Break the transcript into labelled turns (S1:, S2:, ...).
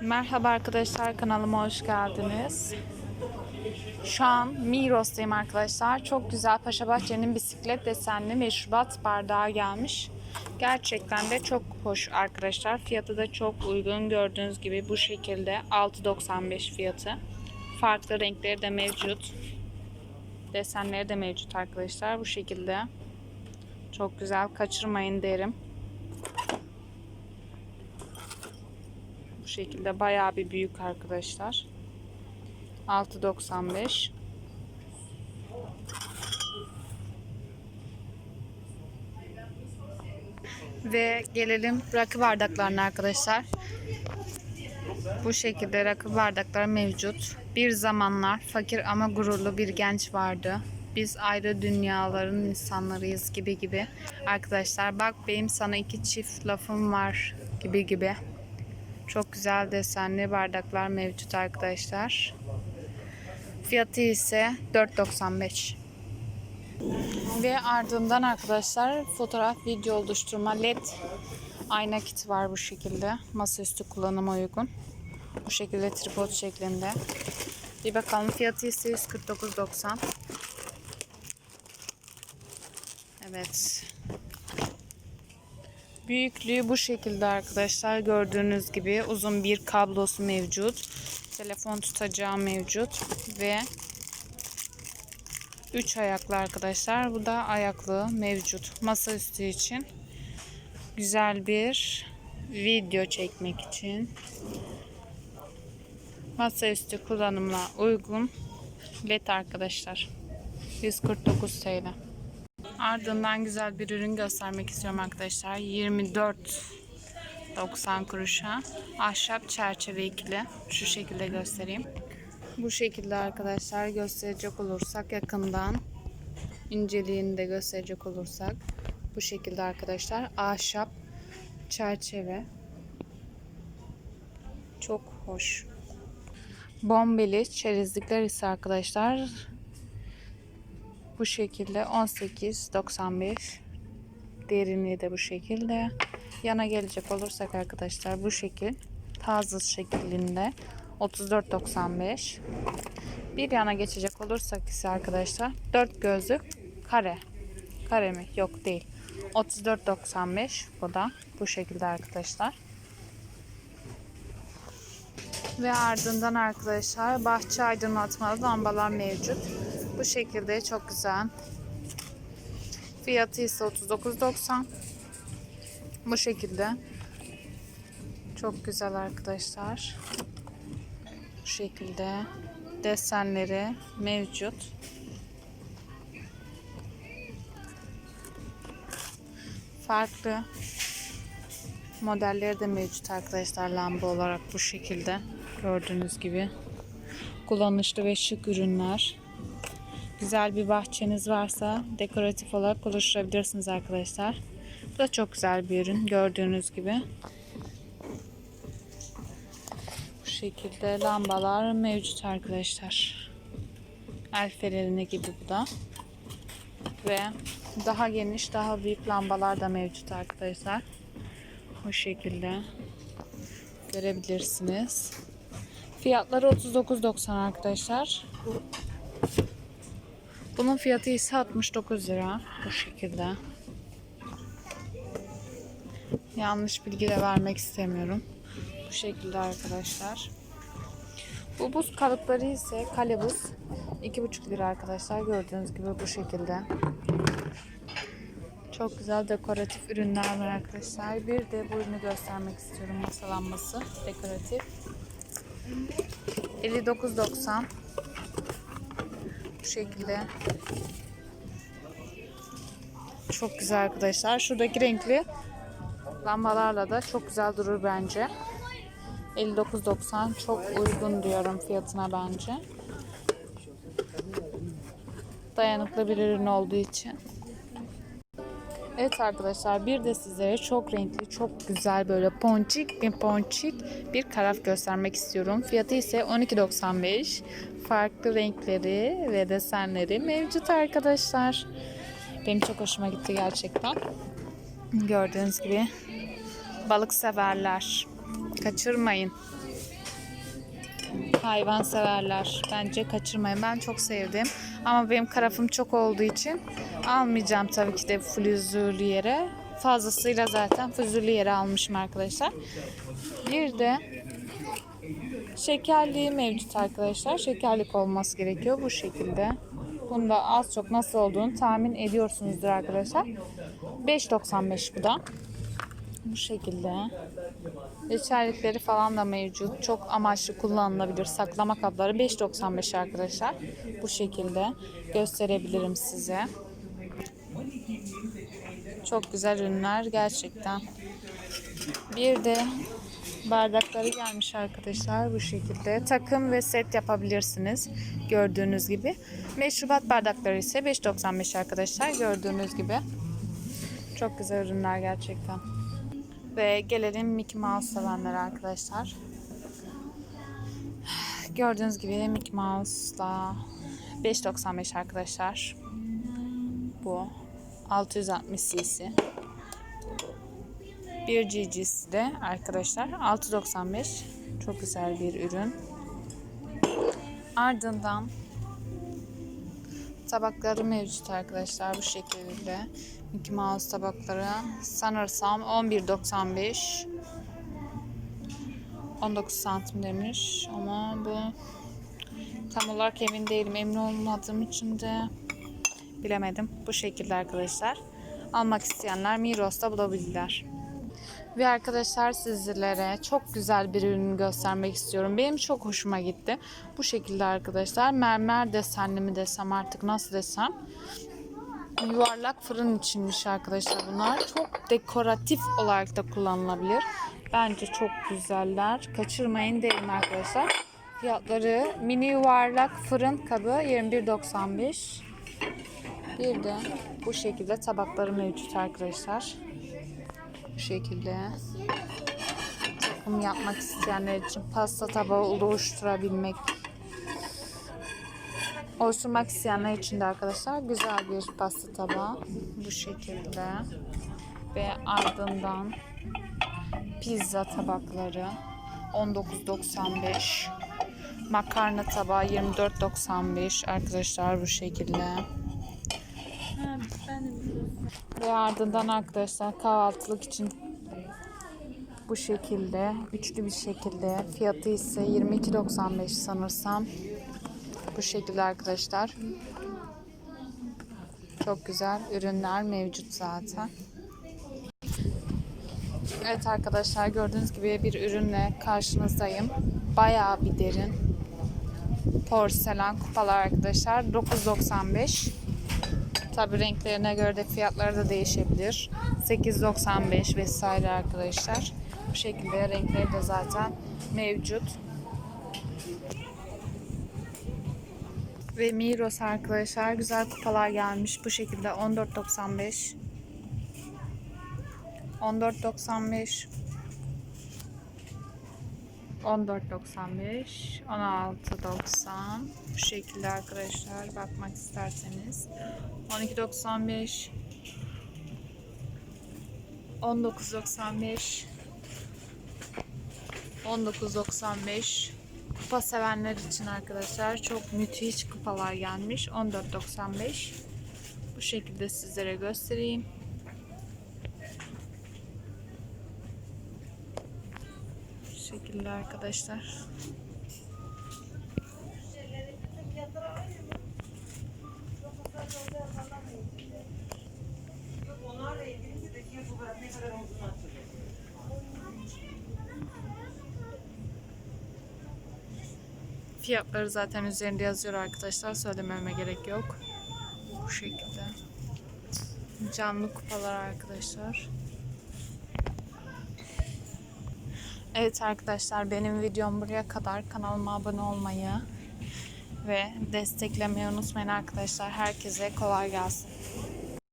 S1: Merhaba arkadaşlar kanalıma hoş geldiniz. Şu an Migros'tayım arkadaşlar. Çok güzel Paşabahçe'nin bisiklet desenli meşrubat bardağı gelmiş. Gerçekten de çok hoş arkadaşlar. Fiyatı da çok uygun. Gördüğünüz gibi bu şekilde 6.95 fiyatı. Farklı renkleri de mevcut. Desenleri de mevcut arkadaşlar. Bu şekilde. Çok güzel. Kaçırmayın derim. Şekilde bayağı bir büyük arkadaşlar. 6.95 Ve gelelim rakı bardaklarına arkadaşlar. Bu şekilde rakı bardaklar mevcut. Bir zamanlar fakir ama gururlu bir genç vardı. Biz ayrı dünyaların insanlarıyız gibi gibi. Arkadaşlar bak benim sana iki çift lafım var gibi gibi. Çok güzel desenli bardaklar mevcut arkadaşlar. Fiyatı ise 4.95. Ve ardından arkadaşlar fotoğraf video oluşturma led ayna kiti var bu şekilde. Masaüstü kullanıma uygun. Bu şekilde tripod şeklinde. Bir bakalım fiyatı ise 149.90. Evet. Büyüklüğü bu şekilde arkadaşlar. Gördüğünüz gibi uzun bir kablosu mevcut. Telefon tutacağı mevcut ve 3 ayaklı arkadaşlar. Bu da ayaklı mevcut. Masaüstü için güzel bir video çekmek için masaüstü kullanımına uygun led arkadaşlar. 149 TL. Ardından güzel bir ürün göstermek istiyorum arkadaşlar. 24.90 kuruşa ahşap çerçeve ikili. Şu şekilde göstereyim. Bu şekilde arkadaşlar gösterecek olursak yakından inceliğini de gösterecek olursak bu şekilde arkadaşlar ahşap çerçeve çok hoş. Bombeli çerezlikler ise arkadaşlar bu şekilde. 18.95 derinliği de bu şekilde. Yana gelecek olursak arkadaşlar bu şekil taze şeklinde. 34.95 bir yana geçecek olursak ise arkadaşlar 4 gözlük kare. Kare mi? Yok değil. 34.95 bu da bu şekilde arkadaşlar. Ve ardından arkadaşlar bahçe aydınlatmalı lambalar mevcut bu şekilde çok güzel. Fiyatı ise 39.90 bu şekilde. Çok güzel arkadaşlar. Bu şekilde desenleri mevcut. Farklı modelleri de mevcut arkadaşlar lamba olarak bu şekilde. Gördüğünüz gibi kullanışlı ve şık ürünler. Güzel bir bahçeniz varsa dekoratif olarak oluşturabilirsiniz arkadaşlar. Bu da çok güzel bir ürün gördüğünüz gibi. Bu şekilde lambalar mevcut arkadaşlar. El fenerini gibi bu da. Ve daha geniş, daha büyük lambalar da mevcut arkadaşlar. Bu şekilde görebilirsiniz. Fiyatları 39.90 arkadaşlar. Bunun fiyatı ise 69 lira. Bu şekilde. Yanlış bilgi de vermek istemiyorum. Bu şekilde arkadaşlar. Bu buz kalıpları ise kale buz 2,5 lira arkadaşlar. Gördüğünüz gibi bu şekilde. Çok güzel dekoratif ürünler var arkadaşlar. Bir de bu ürünü göstermek istiyorum. Masa lambası dekoratif. 59.90 Bu şekilde. Çok güzel arkadaşlar. Şuradaki renkli lambalarla da çok güzel durur bence. 59.90 çok uygun diyorum fiyatına bence. Dayanıklı bir ürün olduğu için. Evet arkadaşlar bir de sizlere çok renkli, çok güzel böyle ponçik bir ponçik bir karaf göstermek istiyorum. Fiyatı ise 12.95. Farklı renkleri ve desenleri mevcut arkadaşlar. Benim çok hoşuma gitti gerçekten. Gördüğünüz gibi balık severler. Kaçırmayın. hayvan severler. Bence kaçırmayın. Ben çok sevdim. Ama benim karafım çok olduğu için almayacağım tabii ki de flüzülü yere. Fazlasıyla zaten füzülü yere almışım arkadaşlar. Bir de şekerliği mevcut arkadaşlar. Şekerlik olması gerekiyor bu şekilde. Bunda az çok nasıl olduğunu tahmin ediyorsunuzdur arkadaşlar. 5.95 bu da. Bu şekilde. Reçellikleri falan da mevcut. Çok amaçlı kullanılabilir. Saklama kapları 5.95 arkadaşlar. Bu şekilde gösterebilirim size. Çok güzel ürünler gerçekten. Bir de bardakları gelmiş arkadaşlar bu şekilde. Takım ve set yapabilirsiniz. Gördüğünüz gibi. Meşrubat bardakları ise 5.95 arkadaşlar. Gördüğünüz gibi. Çok güzel ürünler gerçekten. Ve gelelim Mickey Mouse sevenlere arkadaşlar. Gördüğünüz gibi Mickey Mouse'la 5.95 arkadaşlar. Bu 660 cc. Bir GG'si de arkadaşlar 6.95 çok güzel bir ürün. Ardından tabakları mevcut arkadaşlar bu şekilde. Mickey Mouse tabakları sanırsam 11.95 19 santim demiş ama bu tam olarak emin değilim. Emin olmadığım için de bilemedim. Bu şekilde arkadaşlar. Almak isteyenler Migros'ta bulabilirler. Ve arkadaşlar sizlere çok güzel bir ürünü göstermek istiyorum. Benim çok hoşuma gitti. Bu şekilde arkadaşlar mermer desenli mi desem artık nasıl desem. Yuvarlak fırın içinmiş arkadaşlar bunlar. Çok dekoratif olarak da kullanılabilir. Bence çok güzeller. Kaçırmayın derim arkadaşlar. Fiyatları mini yuvarlak fırın kabı 21.95. Bir de bu şekilde tabakları mevcut arkadaşlar. Bu şekilde. Takım yapmak isteyenler için pasta tabağı oluşturabilmek oluşturmak isteyenler için de arkadaşlar güzel bir pasta tabağı bu şekilde. Ve ardından pizza tabakları 19.95 makarna tabağı 24.95 arkadaşlar bu şekilde ve ardından arkadaşlar kahvaltılık için bu şekilde üçlü bir şekilde fiyatı ise 22.95 sanırsam bu şekilde arkadaşlar. Çok güzel ürünler mevcut zaten. Evet arkadaşlar gördüğünüz gibi bir ürünle karşınızdayım. Bayağı bir derin porselen kupalar arkadaşlar. 9.95 Tabi renklerine göre de fiyatları da değişebilir. 8.95 vesaire arkadaşlar. Bu şekilde renkleri de zaten mevcut. Ve Migros arkadaşlar güzel kupalar gelmiş. Bu şekilde 14.95 14.95 14.95 16.90 bu şekilde arkadaşlar bakmak isterseniz. 12.95 19.95 19.95 kupa sevenler için arkadaşlar çok müthiş kupalar gelmiş. 14.95 bu şekilde sizlere göstereyim bu şekilde arkadaşlar
S2: Onlarla ilgili de fiyat olarak ne kadar olduğunu hatırlıyorum.
S1: Fiyatları zaten üzerinde yazıyor arkadaşlar. Söylememe gerek yok. Bu şekilde. Canlı kupalar arkadaşlar. Evet arkadaşlar benim videom buraya kadar. Kanalıma abone olmayı ve desteklemeyi unutmayın arkadaşlar. Herkese kolay gelsin.